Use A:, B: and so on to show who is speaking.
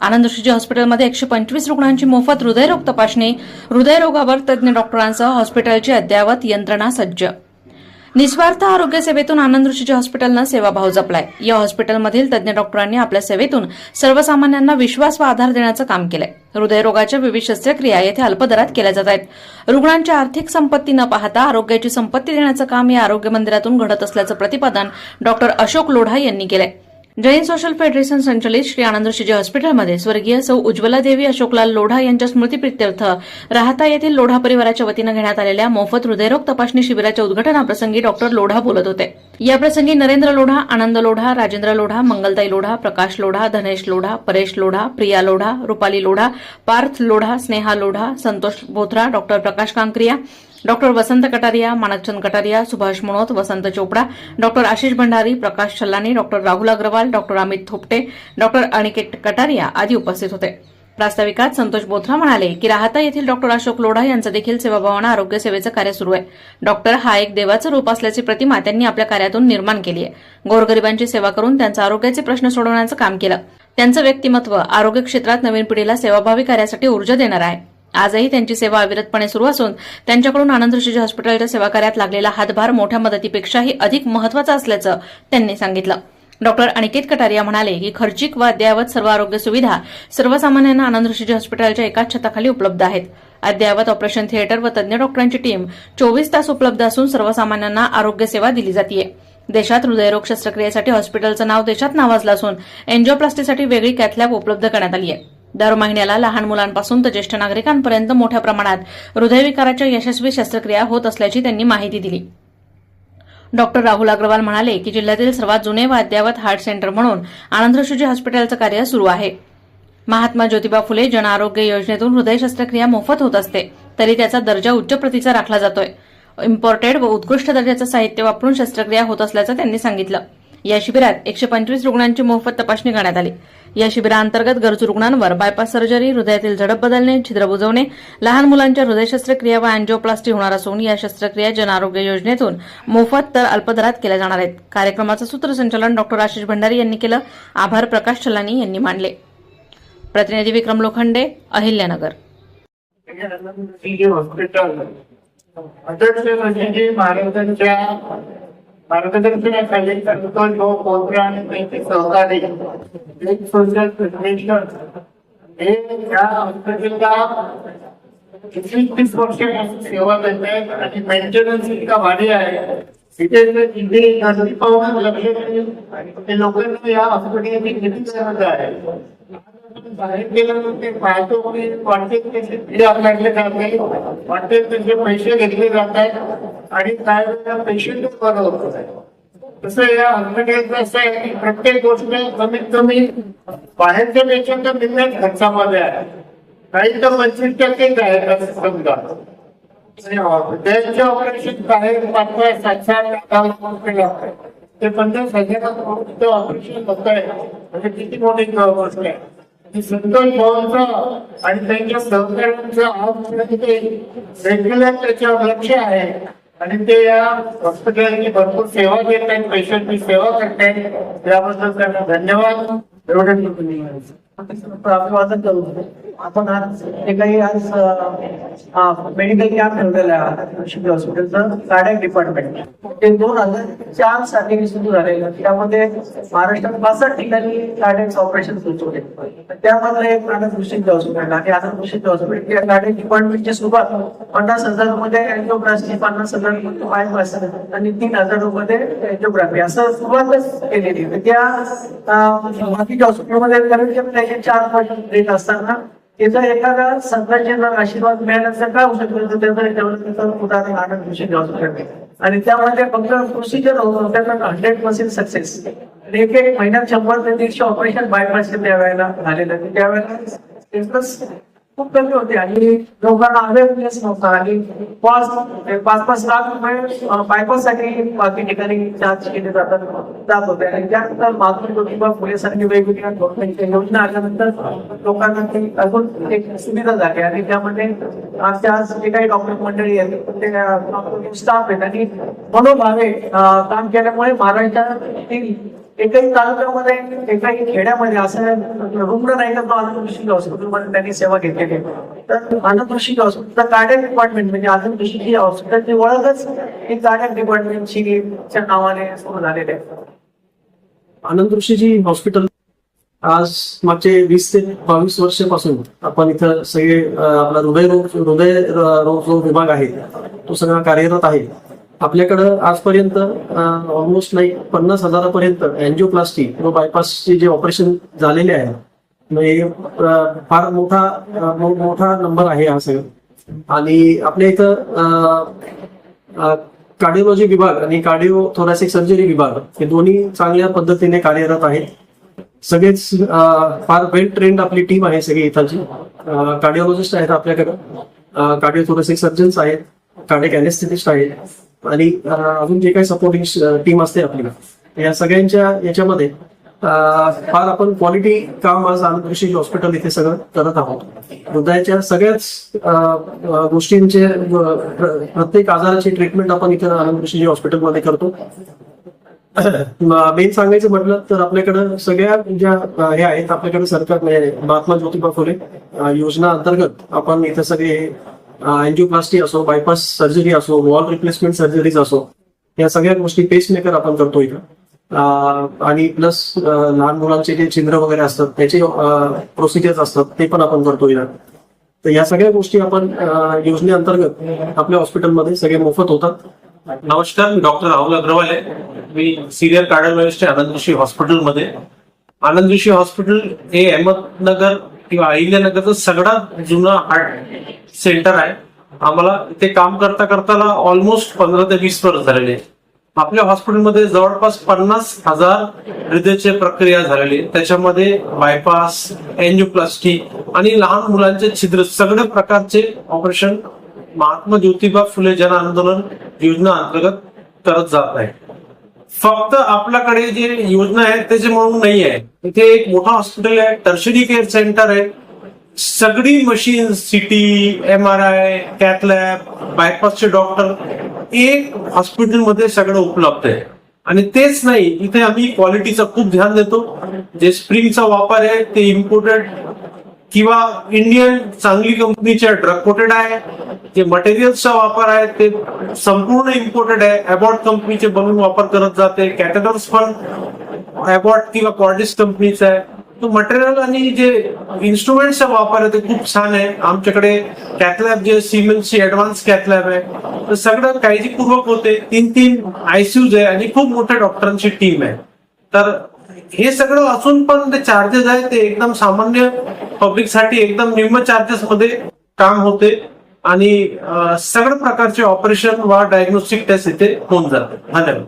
A: आनंदश्रीजी हॉस्पिटलमध्ये एकशे पंचवीस रुग्णांची मोफत हृदयरोग तपासणी हृदयरोगावर तज्ज्ञ डॉक्टरांसह हॉस्पिटलची अद्ययावत यंत्रणा सज्ज. निस्वार्थ आरोग्य सेवेतून आनंद ऋषीजी हॉस्पिटलनं सेवाभाव जपलाय. या हॉस्पिटलमधील तज्ज्ञ डॉक्टरांनी आपल्या सेवेतून सर्वसामान्यांना विश्वास व आधार देण्याचं काम केलंय. हृदयरोगाच्या विविध शस्त्रक्रिया येथे अल्पदरात केल्या जात आहेत. रुग्णांची आर्थिक संपत्ती न पाहता आरोग्याची संपत्ती देण्याचं काम या आरोग्य मंदिरातून घडत असल्याचं प्रतिपादन डॉक्टर अशोक लोढा यांनी केलंय. जैन सोशल फेडरेशन संचलित श्री आनंद ऋषीजी हॉस्पिटलमध्ये स्वर्गीय सौ उज्ज्वला देवी अशोकलाल लोढा यांच्या स्मृतीप्रित्यर्थ राहता येथील लोढा परिवाराच्या वतीनं घेण्यात आलेल्या मोफत हृदयरोग तपासणी शिबिराच्या उद्घाटनाप्रसंगी डॉक्टर लोढा बोलत होते. याप्रसंगी Narendra Lodha Anand Lodha Rajendra Lodha Mangaltai Lodha Prakash Lodha Dhanesh Lodha Paresh Lodha Priya Lodha Rupali Lodha Parth Lodha Sneha Lodha Santosh Bothra doctor Prakash Kankariya doctor Vasant Kataria Manakchand Kataria Subhash Manot Vasant Chopda doctor Ashish Bhandari Prakash Chhallani doctor Rahul Agarwal doctor Amit Thopte doctor Aniket Kataria आदी उपस्थित होते. प्रास्ताविकात संतोष बोथरा म्हणाले की राहता येथील doctor Ashok Lodha यांचं देखील सेवाभावानं आरोग्य सेवेचं कार्य सुरू आहे. डॉक्टर हा एक देवाचं रूप असल्याची प्रतिमा त्यांनी आपल्या कार्यातून निर्माण केली आहे. गोरगरिबांची सेवा करून त्यांचा आरोग्याचे प्रश्न सोडवण्याचं काम केलं. त्यांचं व्यक्तिमत्व आरोग्य क्षेत्रात नवीन पिढीला सेवाभावी कार्यासाठी ऊर्जा देणार आहे. आजही त्यांची सेवा अविरतपणे सुरू असून त्यांच्याकडून आनंद ऋषीजी हॉस्पिटलच्या सेवाकार्यात लागलेला हातभार मोठ्या मदतीपेक्षाही अधिक महत्त्वाचा असल्याचं त्यांनी सांगितलं. डॉक्टर अनिकेत कटारिया म्हणाले की खर्चिक व अद्ययावत सर्व आरोग्य सुविधा सर्वसामान्यांना आनंद ऋषीजी हॉस्पिटलच्या एकाच छताखाली उपलब्ध आहेत. अद्ययावत ऑपरेशन थिएटर व तज्ञ डॉक्टरांची टीम चोवीस तास उपलब्ध असून सर्वसामान्यांना आरोग्य सेवा दिली जाते देशात हृदयरोग शस्त्रक्रियेसाठी हॉस्पिटलचं नाव देशात नावाजलं असून एन्जिओप्लास्टीसाठी वेगळी कॅथलॅब उपलब्ध करण्यात आली आहे दर महिन्याला लहान मुलांपासून तर ज्येष्ठ नागरिकांपर्यंत मोठ्या प्रमाणात हृदयविकाराच्या यशस्वी शस्त्रक्रिया होत असल्याची त्यांनी माहिती दिली. डॉक्टर राहुल अग्रवाल म्हणाले की जिल्ह्यातील सर्वात जुने व हार्ट सेंटर म्हणून आनंद ऋषीजी हॉस्पिटलचं कार्य सुरू आहे. महात्मा ज्योतिबा फुले जन आरोग्य योजनेतून हृदय शस्त्रक्रिया मोफत होत असते तरी त्याचा दर्जा उच्च प्रतीचा राखला जातोय. इम्पोर्टेड व उत्कृष्ट दर्जाचं साहित्य वापरून शस्त्रक्रिया होत असल्याचं त्यांनी सांगितलं. या शिबिरात एकशे पंचवीस रुग्णांची मोफत तपासणी करण्यात आली. या शिबिराअंतर्गत गरजू रुग्णांवर बायपास सर्जरी हृदयातील झडप बदलणे छिद्र बुजवणे लहान मुलांच्या हृदय शस्त्रक्रिया व अँजिओप्लास्टी होणार असून या शस्त्रक्रिया जन आरोग्य योजनेतून मोफत तर अल्पदरात केल्या जाणार आहेत. कार्यक्रमाचं सूत्रसंचालन डॉक्टर आशिष भंडारी यांनी केलं. आभार प्रकाश चलानी यांनी मानले प्रतिनिधी विक्रम लोखंडे अहिल्यानगर.
B: हॉस्पिटल महाराजांच्या मार्गदर्शनाखाली संतोष भाऊ कोपरा आणि त्यांचे सहकारी एक सोशल हे या हॉस्पिटलला एकवीस तीस वर्ष सेवा देत आणि मेंटेनन्स इतका भारी आहे जिथे गर्दी पाहून लक्ष ते लोकांना या हॉस्पिटलची किती गरज आहे बाहेर गेल्यानंतर पाहतो की आपल्याकडे जाते वाटते त्याचे पैसे घेतले जात आहेत. आणि काय वेळेला पेशंट बरं होत. तसं या हॉस्पिटलचं असं आहे की प्रत्येक गोष्ट कमीत कमी बाहेरच्या पेशंट निम्म्या खर्चामध्ये आहे. काही तर पंचवीस टक्केच आहेत असं समजा. त्यांचे ऑपरेशन बाहेर पाच पाच सात सात दहा लाख रुपये लागतात. ते पन्नास हजाराचं ऑपरेशन होत आहे. म्हणजे किती मोठी गोष्ट आहे. संतोष भाऊंचं आणि त्यांच्या सहकार्यांचं आज रेग्युलर त्याच्यावर लक्ष आहे आणि ते या हॉस्पिटलची भरपूर सेवा देत आहेत पेशंटची सेवा करतायत त्याबद्दल त्यांना धन्यवाद. एवढे
C: अभिवादन करू आपण आज जे काही आज मेडिकल कॅम्प ठेवलेला आहे ऋषिकेश हॉस्पिटलचं कार्डियक डिपार्टमेंट ते दोन हजार चारसाठी सुरू झालेलं. त्यामध्ये महाराष्ट्रात पासष्ट ठिकाणी कार्डियक ऑपरेशन सुरू होते. त्यामधलं एक आनंद ऋषिकेश हॉस्पिटल आणि आनंद ऋषिकेश हॉस्पिटल या कार्डियक डिपार्टमेंटची सुरुवात पन्नास हजारमध्ये अँजिओप्लास्टी पन्नास हजारमध्ये आणि तीन हजारमध्ये अँजिओग्राफी असं सुरुवातच केलेली त्या बाकीच्या हॉस्पिटलमध्ये कारण की त्याचे चार पर्सेंट देत असताना त्याचा एखादा संतांचे आशीर्वाद मिळाल्याचं काय होऊ शकतो? त्याचं याच्यावर त्याचं उदाहरण आनंद कृषी हॉस्पिटल आणि त्यामध्ये फक्त प्रोसिजर होतं. हंड्रेड पर्सेंट सक्सेस एक एक महिन्यात शंभर ते दीडशे ऑपरेशन बायपास त्यावेळेला झालेलं त्यावेळेला खूप कमी होते आणि लोकांना अवेअरनेस नव्हता. आणि पाच पाच पाच लाख रुपये बायपाससाठी बाकी ठिकाणी चार्ज केले जातात जात होते. आणि त्यानंतर मातृ ज्योतिबा फुले सारखी वेगवेगळ्या गव्हर्नमेंटच्या योजना आल्यानंतर लोकांना ते अजून एक सुविधा झाली. आणि त्यामध्ये आमच्या आज जे काही डॉक्टर मंडळी आहेत ते स्टाफ आहेत. आणि मनोभावे काम केल्यामुळे महाराष्ट्रातील एकही तालुक्यामध्ये एकाही खेड्यामध्ये असं रुग्ण नाही का तो आनंद हॉस्पिटलमध्ये त्यांनी सेवा घेतलेली आहे. तर आनंद ऋषी हॉस्पिटलचं कार्डियक डिपार्टमेंट म्हणजे आनंद ऋषी हॉस्पिटलची ओळखच ही कार्डियक डिपार्टमेंटची च्या नावाने सुरू झालेली आहे.
D: आनंद ऋषीजी हॉस्पिटल आज मागचे वीस ते बावीस वर्षापासून आपण इथं सगळे आपला हृदय रोग हृदय रोग जो विभाग आहे तो सगळा कार्यरत आहे. आपल्याकडं आजपर्यंत ऑलमोस्ट नाही पन्नास हजारापर्यंत अँजिओप्लास्टी किंवा बायपासचे जे ऑपरेशन झालेले आहे म्हणजे फार मोठा मोठा नंबर आहे हा सगळं. आणि आपल्या इथं कार्डिओलॉजी विभाग आणि कार्डिओ थोरॅसिक सर्जरी विभाग हे दोन्ही चांगल्या पद्धतीने कार्यरत आहेत. सगळेच फार वेल ट्रेंड आपली टीम आहे सगळी इथांची. कार्डिओलॉजिस्ट आहेत आपल्याकडं. कार्डिओ थोरॅसिक सर्जन्स आहेत. कार्डिक अॅनेस्थेटिस्ट आहेत. आणि अजून जे काही सपोर्टिंग टीम असते आपली या सगळ्यांच्या याच्यामध्ये फार आपण क्वालिटी काम आज आनंद हॉस्पिटल इथे सगळं करत आहोत. हृदयाच्या सगळ्याच गोष्टींचे प्रत्येक आजाराची ट्रीटमेंट आपण इथं आनंद ऋषी हॉस्पिटलमध्ये करतो मेन सांगायचं म्हटलं तर आपल्याकडं सगळ्या ज्या हे आहेत आपल्याकडे सरकार म्हणजे महात्मा ज्योतिबा फुले योजना अंतर्गत आपण इथे सगळे अँजिओप्लास्टी असो बायपास सर्जरी असो वॉल रिप्लेसमेंट सर्जरीज असो या सगळ्या गोष्टी पेसमेकर आपण करतो इथं. आणि प्लस लहान मुलांचे जे छिद्र वगैरे असतात त्याचे प्रोसिजर्स असतात ते पण आपण करतो इथं. तर या सगळ्या गोष्टी आपण योजनेअंतर्गत आपल्या हॉस्पिटलमध्ये सगळे मोफत होतात.
E: नमस्कार डॉक्टर राहुल अग्रवाल आहे. मी सिनियर कार्डिओलॉजिस्ट आहे आनंद जोशी हॉस्पिटलमध्ये आनंद जोशी हॉस्पिटल हे अहमदनगर किंवा अहिल्यानगरचं सगळ्यात जुनं हार्ट सेंटर आहे. आम्हाला इथे काम करता करताना ऑलमोस्ट पंधरा ते वीस वर्ष झालेले. आपल्या हॉस्पिटलमध्ये जवळपास पन्नास हजार हृदयाचे प्रक्रिया झालेली. त्याच्यामध्ये बायपास एन्जिओप्लास्टी आणि लहान मुलांचे छिद्र सगळ्या प्रकारचे ऑपरेशन महात्मा ज्योतिबा फुले जन आंदोलन योजना अंतर्गत करत जात आहे. फक्त आपल्याकडे जे योजना आहे त्याचे म्हणून नाही आहे इथे एक मोठं हॉस्पिटल आहे टर्शरी केअर सेंटर आहे. सगळी machine CT M R I cath lab बायपासचे doctor एक हॉस्पिटलमध्ये सगळं उपलब्ध आहे. आणि तेच नाही इथे आम्ही क्वालिटीचा खूप ध्यान देतो. जे स्प्रिंगचा वापर आहे ते इम्पोर्टेड किंवा इंडियन चांगली कंपनीच्या ड्रग कोटेड आहे जे मटेरियल्सचा वापर आहे ते संपूर्ण इम्पोर्टेड आहे. अबॉट कंपनीचे बनवून वापर करत जाते. कॅटेगर्स पण अबॉट किंवा कॉर्डिस कंपनीचा आहे. तो मटेरियल आणि जे इन्स्ट्रुमेंटचा वापर आहे ते खूप छान आहे. आमच्याकडे कॅथलॅब जे सिमेंटची ऍडव्हान्स कॅथलॅब आहे. तर सगळं काळजीपूर्वक होते. तीन तीन आयसीयूज आहे आणि खूप मोठ्या डॉक्टरांची टीम आहे. तर हे सगळं असून पण ते चार्जेस आहे ते एकदम सामान्य पब्लिकसाठी एकदम निम्न चार्जेस मध्ये काम होते. आणि सगळ्या प्रकारचे ऑपरेशन वा डायग्नोस्टिक टेस्ट इथे होऊन जाते. धन्यवाद.